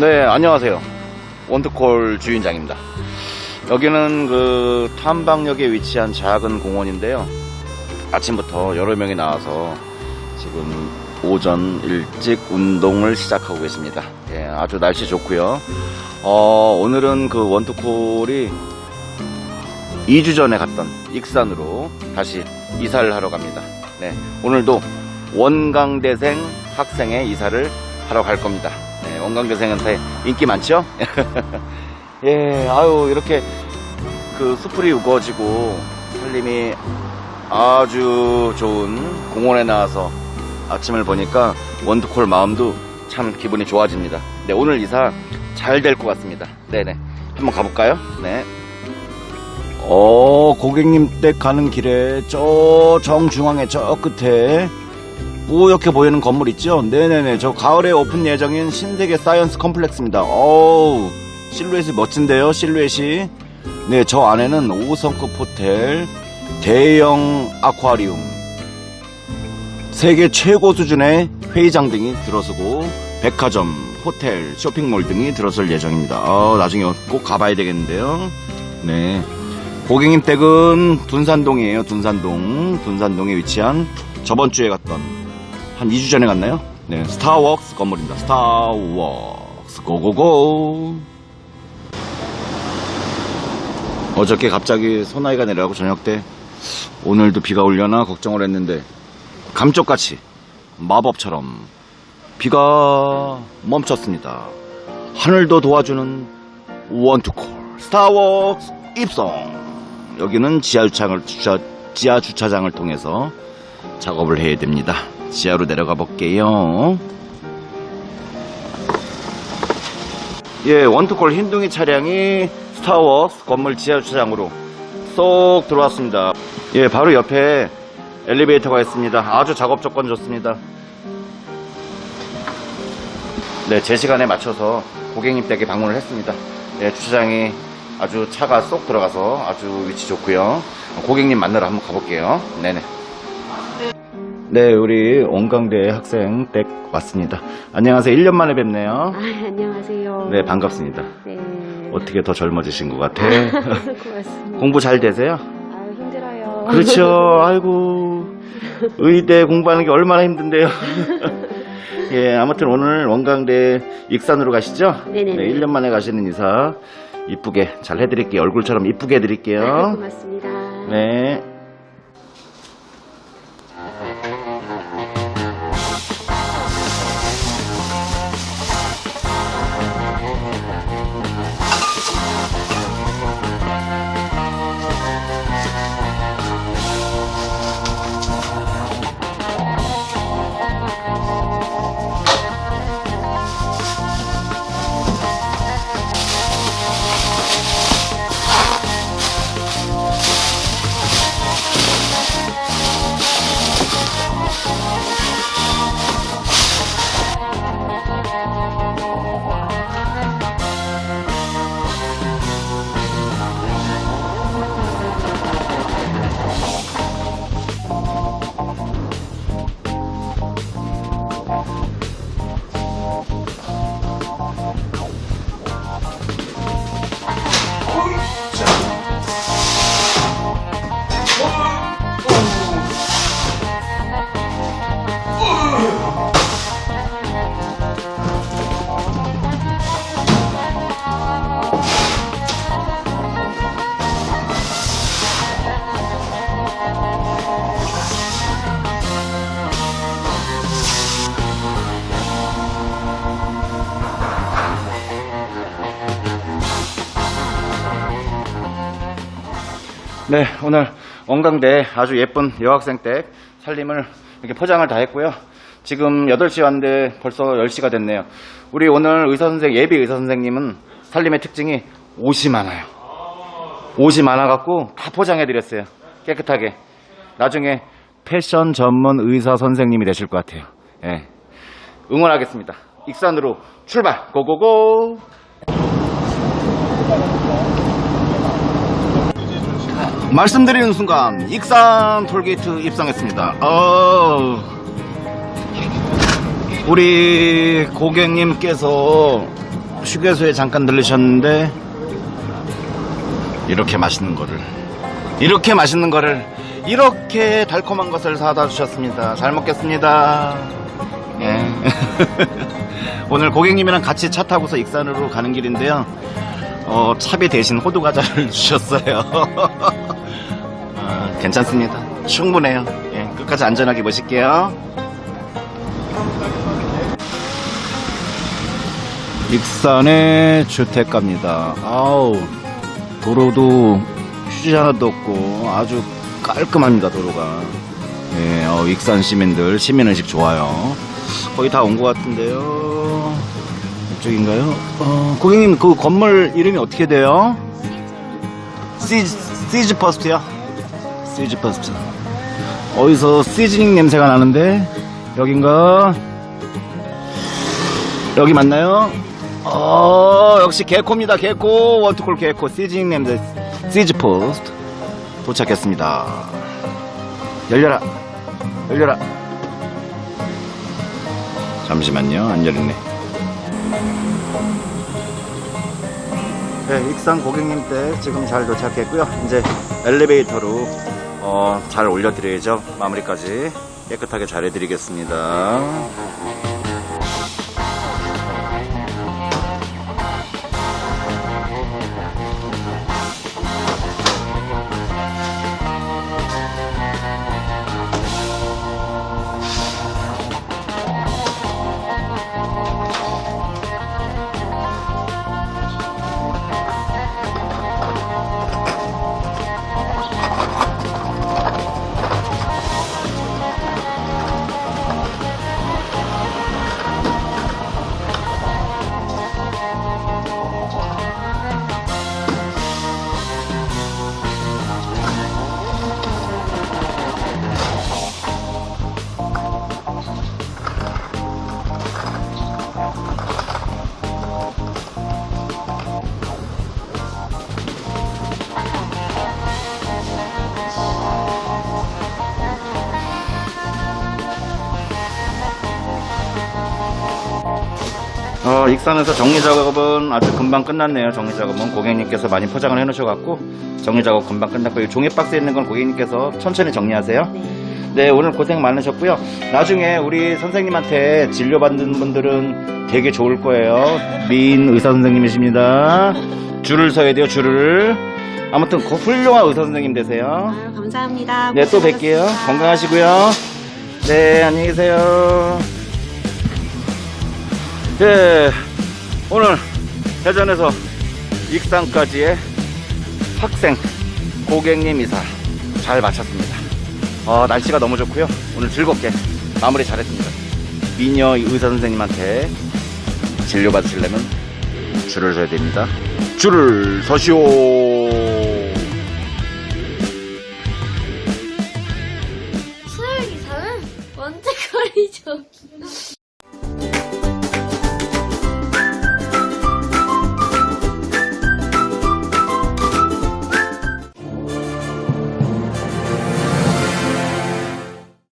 네, 안녕하세요. 원투콜 주인장입니다. 여기는 그 탐방역에 위치한 작은 공원인데요. 아침부터 여러 명이 나와서 지금 오전 일찍 운동을 시작하고 계십니다. 예, 아주 날씨 좋고요. 어, 오늘은 그 원투콜이 2주 전에 갔던 익산으로 다시 이사를 하러 갑니다. 네, 오늘도 원강대생 학생의 이사를 하러 갈 겁니다. 네, 원강대생한테 인기 많죠? 예, 아유, 이렇게 그 수풀이 우거지고 살림이 아주 좋은 공원에 나와서 아침을 보니까 원두콜 마음도 참 기분이 좋아집니다. 네, 오늘 이사 잘 될 것 같습니다. 네네. 한번 가볼까요? 네. 어, 고객님 댁 가는 길에 저 정중앙에 저 끝에 뿌옇게 보이는 건물 있죠? 네네네. 저 가을에 오픈 예정인 신세계 사이언스 컴플렉스입니다. 어우, 실루엣이 멋진데요, 실루엣이. 네, 저 안에는 5성급 호텔, 대형 아쿠아리움, 세계 최고 수준의 회의장 등이 들어서고, 백화점, 호텔, 쇼핑몰 등이 들어설 예정입니다. 어, 나중에 꼭 가봐야 되겠는데요. 네. 고객님 댁은 둔산동이에요, 둔산동. 둔산동에 위치한 저번 주에 갔던 한 2주 전에 갔나요? 네, 스타워크스 건물입니다. 스타워크스 고고고. 어저께 갑자기 소나기가 내려가고 저녁 때 오늘도 비가 올려나 걱정을 했는데 감쪽같이 마법처럼 비가 멈췄습니다. 하늘도 도와주는 원투콜 스타워크스 입성. 여기는 지하 주차장을 주차, 지하 주차장을 통해서 작업을 해야 됩니다. 지하로 내려가 볼게요. 예, 원투콜 흰둥이 차량이 스타워스 건물 지하 주차장으로 쏙 들어왔습니다. 예, 바로 옆에 엘리베이터가 있습니다. 아주 작업 조건 좋습니다. 네, 제 시간에 맞춰서 고객님 댁에 방문을 했습니다. 예, 주차장이 아주 차가 쏙 들어가서 아주 위치 좋고요. 고객님 만나러 한번 가볼게요. 네네. 네, 우리 온강대 학생 댁 왔습니다. 안녕하세요. 1년 만에 뵙네요. 아, 안녕하세요. 네, 반갑습니다. 네. 어떻게 더 젊어지신 것 같아? 고맙습니다. 공부 잘 되세요? 아유, 힘들어요. 그렇죠. 아이고. 의대 공부하는 게 얼마나 힘든데요. 예, 아무튼 오늘 원강대 익산으로 가시죠? 네네네. 네, 1년 만에 가시는 이사 이쁘게 잘 해드릴게요. 얼굴처럼 이쁘게 아, 해드릴게요. 고맙습니다. 네. 네, 오늘 원강대 아주 예쁜 여학생 댁 살림을 이렇게 포장을 다 했고요. 지금 8시 왔는데 벌써 10시가 됐네요. 우리 오늘 의사 선생, 예비 의사 선생님은 살림의 특징이 옷이 많아요. 옷이 많아갖고 다 포장해드렸어요. 깨끗하게. 나중에 패션 전문 의사 선생님이 되실 것 같아요. 예. 응원하겠습니다. 익산으로 출발! 고고고! 말씀드리는 순간 익산 톨게이트 입성했습니다. 어, 우리 고객님께서 휴게소에 잠깐 들르셨는데 이렇게 맛있는 거를 이렇게 맛있는 거를 이렇게 달콤한 것을 사다 주셨습니다. 잘 먹겠습니다. 예. 오늘 고객님이랑 같이 차 타고서 익산으로 가는 길인데요. 어, 차비 대신 호두 과자를 주셨어요. 아, 괜찮습니다. 충분해요. 예, 끝까지 안전하게 모실게요. 익산의 주택가입니다. 아우, 도로도 휴지 하나도 없고 아주 깔끔합니다, 도로가. 예, 어, 익산 시민들 시민의식 좋아요. 거의 다 온 것 같은데요. 이쪽인가요? 어, 고객님 그 건물 이름이 어떻게 돼요? 시즈, 시즈 퍼스트요? 시즈 퍼스트. 어디서 시즈닝 냄새가 나는데? 여긴가? 여기 맞나요? 어 역시 개코입니다 개코. 원투콜 개코 시즈닝 냄새 시즈 포스트. 도착했습니다. 열려라 열려라. 잠시만요 안 열리네. 네 익산 고객님 댁 지금 잘 도착했고요. 이제 엘리베이터로 어, 잘 올려드려야죠. 마무리까지 깨끗하게 잘 해드리겠습니다 어, 익산에서 정리 작업은 아주 금방 끝났네요. 정리 작업은 고객님께서 많이 포장을 해놓으셔갖고 정리 작업 금방 끝났고 이 종이 박스에 있는 건 고객님께서 천천히 정리하세요. 네, 오늘 고생 많으셨고요. 나중에 우리 선생님한테 진료받는 분들은 되게 좋을 거예요. 미인 의사 선생님이십니다. 줄을 서야 돼요, 줄을. 아무튼 그 훌륭한 의사 선생님 되세요. 아유, 감사합니다. 네, 또 뵐게요. 고생하셨습니다. 건강하시고요. 네, 안녕히 계세요. 예, 오늘 대전에서 익산까지의 학생 고객님 이사 잘 마쳤습니다. 어, 날씨가 너무 좋고요. 오늘 즐겁게 마무리 잘했습니다. 미녀 의사 선생님한테 진료 받으시려면 줄을 서야 됩니다. 줄을 서시오. 수혈 기사는 원체 거리죠.